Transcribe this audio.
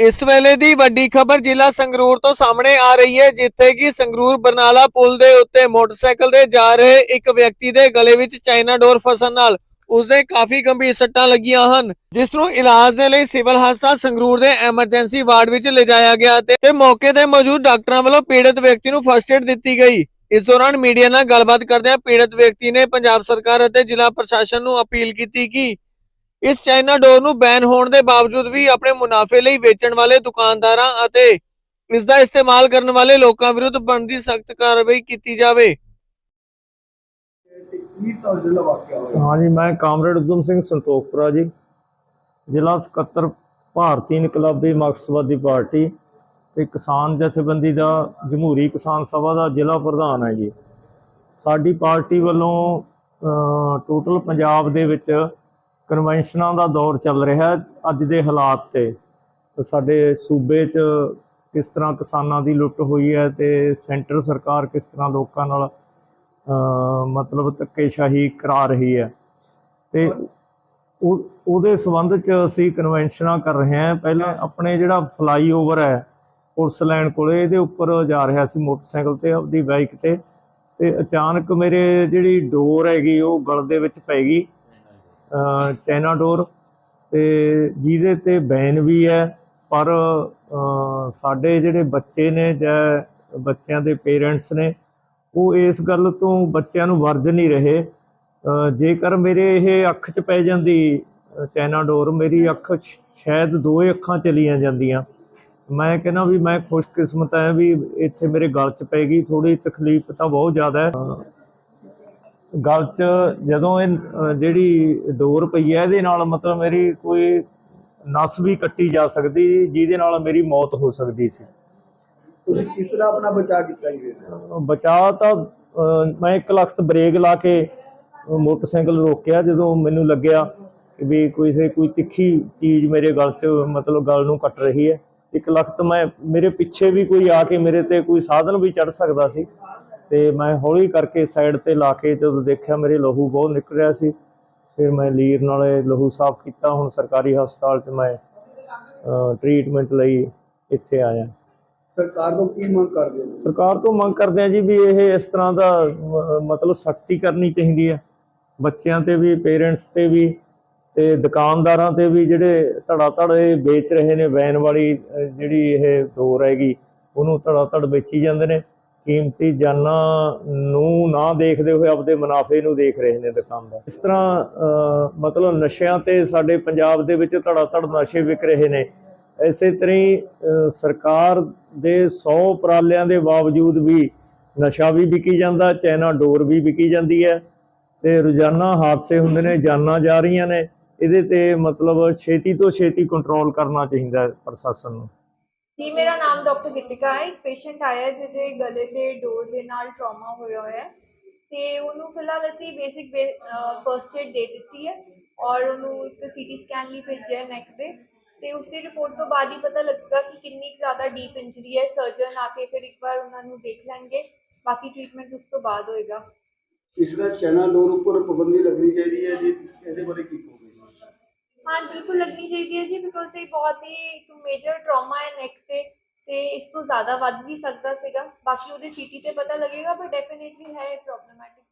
ਇਸ ਵੇਲੇ ਦੀ ਵੱਡੀ ਖਬਰ ਜ਼ਿਲ੍ਹਾ ਸੰਗਰੂਰ ਤੋਂ ਸਾਹਮਣੇ ਆ ਰਹੀ ਹੈ, ਜਿੱਥੇ ਕਿ ਸੰਗਰੂਰ ਬਰਨਾਲਾ ਪੁਲ ਦੇ ਉੱਤੇ ਮੋਟਰਸਾਈਕਲ ਤੇ ਜਾ ਰਹੇ ਇੱਕ ਵਿਅਕਤੀ ਦੇ ਗਲੇ ਵਿੱਚ ਚਾਈਨਾ ਡੋਰ ਫਸਣ ਨਾਲ ਉਸਦੇ ਕਾਫੀ ਗੰਭੀਰ ਸੱਟਾਂ ਲੱਗੀਆਂ ਹਨ, ਜਿਸ ਨੂੰ ਇਲਾਜ ਦੇ ਲਈ ਸਿਵਲ ਹਸਪਤਾਲ ਸੰਗਰੂਰ ਦੇ ਐਮਰਜੈਂਸੀ ਵਾਰਡ ਵਿੱਚ ਲਿਜਾਇਆ ਗਿਆ ਤੇ ਮੌਕੇ ਤੇ ਮੌਜੂਦ ਡਾਕਟਰਾਂ ਵੱਲੋਂ ਪੀੜਤ ਵਿਅਕਤੀ ਨੂੰ ਫਸਟ ਏਡ ਦਿੱਤੀ ਗਈ। ਇਸ ਦੌਰਾਨ ਮੀਡੀਆ ਨਾਲ ਗੱਲਬਾਤ ਕਰਦਿਆਂ ਪੀੜਤ ਵਿਅਕਤੀ ਨੇ ਪੰਜਾਬ ਸਰਕਾਰ ਅਤੇ ਜ਼ਿਲ੍ਹਾ ਪ੍ਰਸ਼ਾਸਨ ਨੂੰ ਅਪੀਲ ਕੀਤੀ ਕਿ ਇਸ ਚਾਈਨਾ ਡੋਰ ਨੂੰ ਬੈਨ ਹੋਣ ਦੇ ਬਾਵਜੂਦ ਵੀ ਆਪਣੇ ਮੁਨਾਫੇ ਲਈ ਵੇਚਣ ਵਾਲੇ ਦੁਕਾਨਦਾਰਾਂ ਅਤੇ ਇਸ ਦਾ ਇਸਤੇਮਾਲ ਕਰਨ ਵਾਲੇ ਲੋਕਾਂ ਵਿਰੁੱਧ ਬਣਦੀ ਸਖਤ ਕਾਰਵਾਈ ਕੀਤੀ ਜਾਵੇ। ਹਾਂਜੀ ਮੈਂ ਕਾਮਰੇਡ ਉਦਮ ਸਿੰਘ ਸੰਤੋਖਪੁਰਾ ਜੀ। ਜ਼ਿਲ੍ਹਾ ਸਕੱਤਰ ਭਾਰਤੀ ਇਨਕਲਾਬੀ ਮਾਰਕਸਵਾਦੀ ਪਾਰਟੀ ਤੇ ਕਿਸਾਨ ਜਥੇਬੰਦੀ ਦਾ ਜਮਹੂਰੀ ਕਿਸਾਨ ਸਭਾ ਦਾ ਜ਼ਿਲ੍ਹਾ ਪ੍ਰਧਾਨ ਹੈ ਜੀ। ਸਾਡੀ ਪਾਰਟੀ ਵੱਲੋਂ ਟੋਟਲ ਪੰਜਾਬ ਦੇ ਵਿੱਚ ਕਨਵੈਨਸ਼ਨਾਂ ਦਾ ਦੌਰ ਚੱਲ ਰਿਹਾ ਅੱਜ ਦੇ ਹਾਲਾਤ ਤੇ। ਸਾਡੇ ਸੂਬੇ 'ਚ ਕਿਸ ਤਰ੍ਹਾਂ ਕਿਸਾਨਾਂ ਦੀ ਲੁੱਟ ਹੋਈ ਹੈ ਤੇ ਸੈਂਟਰ ਸਰਕਾਰ ਕਿਸ ਤਰ੍ਹਾਂ ਲੋਕਾਂ ਨਾਲ ਮਤਲਬ ਧੱਕੇਸ਼ਾਹੀ ਕਰਾ ਰਹੀ ਹੈ। ਤੇ ਉਹ ਉਹਦੇ ਸੰਬੰਧ ਚ ਅਸੀਂ ਕਨਵੈਨਸ਼ਨਾਂ ਕਰ ਰਹੇ ਹਾਂ। ਪਹਿਲਾਂ ਆਪਣੇ ਜਿਹੜਾ ਫਲਾਈਓਵਰ ਹੈ ਪੁਲਿਸ ਲਾਈਨ ਕੋਲੇ, ਇਹਦੇ ਉੱਪਰ ਜਾ ਰਿਹਾ ਸੀ ਮੋਟਰਸਾਈਕਲ ਤੇ, ਆਪਦੀ ਬਾਈਕ ਤੇ। ਤੇ ਅਚਾਨਕ ਮੇਰੇ ਜਿਹੜੀ ਡੋਰ ਹੈਗੀ, ਉਹ ਗਲ ਦੇ ਵਿੱਚ ਪੈ ਗਈ। ਚਾਈਨਾ ਡੋਰ ਤੇ ਜਿਹਦੇ ਤੇ ਬੈਨ ਵੀ ਹੈ ਪਰ ਸਾਡੇ ਜਿਹੜੇ ਬੱਚੇ ਨੇ ਜਾਂ ਬੱਚਿਆਂ ਦੇ ਪੇਰੈਂਟਸ ਨੇ ਉਹ ਇਸ ਗੱਲ ਤੋਂ ਬੱਚਿਆਂ ਨੂੰ ਵਰਜ ਨਹੀਂ ਰਹੇ। ਜੇਕਰ ਮੇਰੇ ਇਹ ਅੱਖ 'ਚ ਪੈ ਜਾਂਦੀ ਅ, ਚਾਈਨਾ ਡੋਰ ਮੇਰੀ ਅੱਖ ਸ਼ਾਇਦ ਦੋ ਅੱਖਾਂ ਚਲੀਆਂ ਜਾਂਦੀਆਂ। ਮੈਂ ਕਹਿੰਦਾ ਵੀ ਮੈਂ ਖੁਸ਼ਕਿਸਮਤ ਹਾਂ ਵੀ ਇੱਥੇ ਮੇਰੇ ਗਲ 'ਚ ਪੈ ਗਈ ਥੋੜੀ ਤਕਲੀਫ ਤਾਂ ਬਹੁਤ ਜ਼ਿਆਦਾ ਹੈ। ਗਲ 'ਚ ਜਦੋਂ ਇਹ ਜਿਹੜੀ ਡੋਰ ਪਈ ਹੈ ਇਹਦੇ ਨਾਲ ਮਤਲਬ ਮੇਰੀ ਕੋਈ ਨਸ ਵੀ ਕੱਟੀ ਜਾ ਸਕਦੀ ਜਿਹਦੇ ਨਾਲ ਮੇਰੀ ਮੌਤ ਹੋ ਸਕਦੀ ਸੀ। ਤੁਸੀਂ ਕਿਸ ਤਰ੍ਹਾਂ ਆਪਣਾ ਬਚਾਅ ਕੀਤਾ ਜੀ? ਬਚਾਅ ਤਾਂ ਮੈਂ ਇੱਕ ਲੱਖ ਬ੍ਰੇਕ ਲਾ ਕੇ ਮੋਟਰਸਾਈਕਲ ਰੋਕਿਆ ਜਦੋਂ ਮੈਨੂੰ ਲੱਗਿਆ ਵੀ ਕੋਈ ਸੇ ਕੋਈ ਤਿੱਖੀ ਚੀਜ਼ ਮੇਰੇ ਗਲ 'ਚ ਮਤਲਬ ਗਲ ਨੂੰ ਕੱਟ ਰਹੀ ਹੈ। ਇੱਕ ਲੱਖ ਮੈਂ ਮੇਰੇ ਪਿੱਛੇ ਵੀ ਕੋਈ ਆ ਕੇ ਮੇਰੇ ਤੇ ਕੋਈ ਸਾਧਨ ਵੀ ਚੜ ਸਕਦਾ ਸੀ। ਤੇ ਮੈਂ ਹੌਲੀ ਕਰਕੇ ਸਾਈਡ ਤੇ ਲਾ ਕੇ ਜਦੋਂ ਦੇਖਿਆ ਮੇਰੇ ਲਹੂ ਬਹੁਤ ਨਿਕਲ ਰਿਹਾ ਸੀ ਫਿਰ ਮੈਂ ਲੀਰ ਨਾਲ ਲਹੂ ਸਾਫ਼ ਕੀਤਾ। ਹੁਣ ਸਰਕਾਰੀ ਹਸਪਤਾਲ 'ਚ ਮੈਂ ਟ੍ਰੀਟਮੈਂਟ ਲਈ ਇੱਥੇ ਆਇਆ। ਸਰਕਾਰ ਤੋਂ ਕੀ ਮੰਗ ਕਰਦੇ ਹੋ? ਸਰਕਾਰ ਤੋਂ ਮੰਗ ਕਰਦੇ ਆ ਜੀ ਵੀ ਇਹ ਇਸ ਤਰ੍ਹਾਂ ਦਾ ਮਤਲਬ ਸਖਤੀ ਕਰਨੀ ਚਾਹੀਦੀ ਹੈ। ਬੱਚਿਆਂ ਤੇ ਵੀ ਪੇਰੈਂਟਸ ਤੇ ਵੀ ਤੇ ਦੁਕਾਨਦਾਰਾਂ ਤੇ ਵੀ ਜਿਹੜੇ ਧੜਾ ਧੜ ਇਹ ਵੇਚ ਰਹੇ ਨੇ ਵੈਨ ਵਾਲੀ ਜਿਹੜੀ ਇਹ ਡੋਰ ਹੈਗੀ ਉਹਨੂੰ ਧੜਾ ਧੜ ਵੇਚੀ ਜਾਂਦੇ ਨੇ। ਕੀਮਤੀ ਜਾਨਾਂ ਨੂੰ ਨਾ ਦੇਖਦੇ ਹੋਏ ਆਪਦੇ ਮੁਨਾਫੇ ਨੂੰ ਦੇਖ ਰਹੇ ਨੇ ਦੁਕਾਨਦਾਰ। ਇਸ ਤਰ੍ਹਾਂ ਮਤਲਬ ਨਸ਼ਿਆਂ ਤੇ ਸਾਡੇ ਪੰਜਾਬ ਦੇ ਵਿੱਚ ਧੜਾ ਧੜ ਨਸ਼ੇ ਵਿਕ ਰਹੇ ਨੇ। ਇਸੇ ਤਰ੍ਹਾਂ ਹੀ ਸਰਕਾਰ ਦੇ 100 ਉਪਰਾਲਿਆਂ ਦੇ ਬਾਵਜੂਦ ਵੀ ਨਸ਼ਾ ਵੀ ਵਿਕੀ ਜਾਂਦਾ ਚਾਈਨਾ ਡੋਰ ਵੀ ਵਿਕੀ ਜਾਂਦੀ ਹੈ ਤੇ ਰੋਜ਼ਾਨਾ ਹਾਦਸੇ ਹੁੰਦੇ ਨੇ, ਜਾਨਾਂ ਜਾ ਰਹੀਆਂ ਨੇ। ਇਹਦੇ ਤੇ ਮਤਲਬ ਛੇਤੀ ਤੋਂ ਛੇਤੀ ਕੰਟਰੋਲ ਕਰਨਾ ਚਾਹੀਦਾ ਪ੍ਰਸ਼ਾਸਨ ਨੂੰ। ਜੀ, ਮੇਰਾ ਨਾਮ ਡਾਕਟਰ ਗਿਤਿਕਾ ਹੈ। ਇੱਕ ਪੇਸ਼ੈਂਟ ਆਇਆ ਹੈ ਜਿਹਦੇ ਗਲੇ ਤੇ ਡੋਰ ਦੇ ਨਾਲ ਟਰਾਮਾ ਹੋਇਆ ਹੋਇਆ ਹੈ। ਤੇ ਉਹਨੂੰ ਫਿਲਹਾਲ ਅਸੀਂ ਬੇਸਿਕ ਫਰਸਟ ਏਡ ਦੇ ਦਿੱਤੀ ਹੈ ਔਰ ਉਹਨੂੰ ਇੱਕ ਸੀਟੀ ਸਕੈਨ ਲਈ ਭੇਜਿਆ ਨੈਕ ਦੇ ਤੇ। ਉਸ ਦੀ ਰਿਪੋਰਟ ਤੋਂ ਬਾਅਦ ਹੀ ਪਤਾ ਲੱਗੇਗਾ ਕਿ ਕਿੰਨੀ ਜ਼ਿਆਦਾ ਡੀਪ ਇੰਜਰੀ ਹੈ। ਸਰਜਨ ਆ ਕੇ ਫਿਰ ਇੱਕ ਵਾਰ ਉਹਨਾਂ ਨੂੰ ਦੇਖ ਲੈਣਗੇ। ਬਾਕੀ ਟ੍ਰੀਟਮੈਂਟ ਉਸ ਤੋਂ ਬਾਅਦ ਹੋਏਗਾ। ਇਸ ਦਾ ਚੈਨਾ ਲੋਰ ਉੱਪਰ ਪਾਬੰਦੀ ਲੱਗਣੀ ਚਾਹੀਦੀ ਹੈ ਜੀ। ਇਹਦੇ ਬਾਰੇ ਕੀ ਕਹੋਗੇ? ਹਾਂ ਬਿਲਕੁਲ ਲੱਗਣੀ ਚਾਹੀਦੀ ਹੈ ਜੀ ਬਿਕੋਜ਼ ਇਹ ਬਹੁਤ ਹੀ ਇੱਕ ਮੇਜਰ ਟਰਾਮਾ ਹੈ ਨੈਕ ਤੇ ਤੇ ਇਸ ਤੋਂ ਜ਼ਿਆਦਾ ਵੱਧ ਵੀ ਸਕਦਾ ਸੀਗਾ ਬਾਕੀ ਉਹਦੇ ਸੀਟੀ ਤੇ ਪਤਾ ਲੱਗੇਗਾ ਪਰ ਡੈਫੀਨਿਟਲੀ ਹੈ ਪ੍ਰੋਬਲਮੈਟਿਕ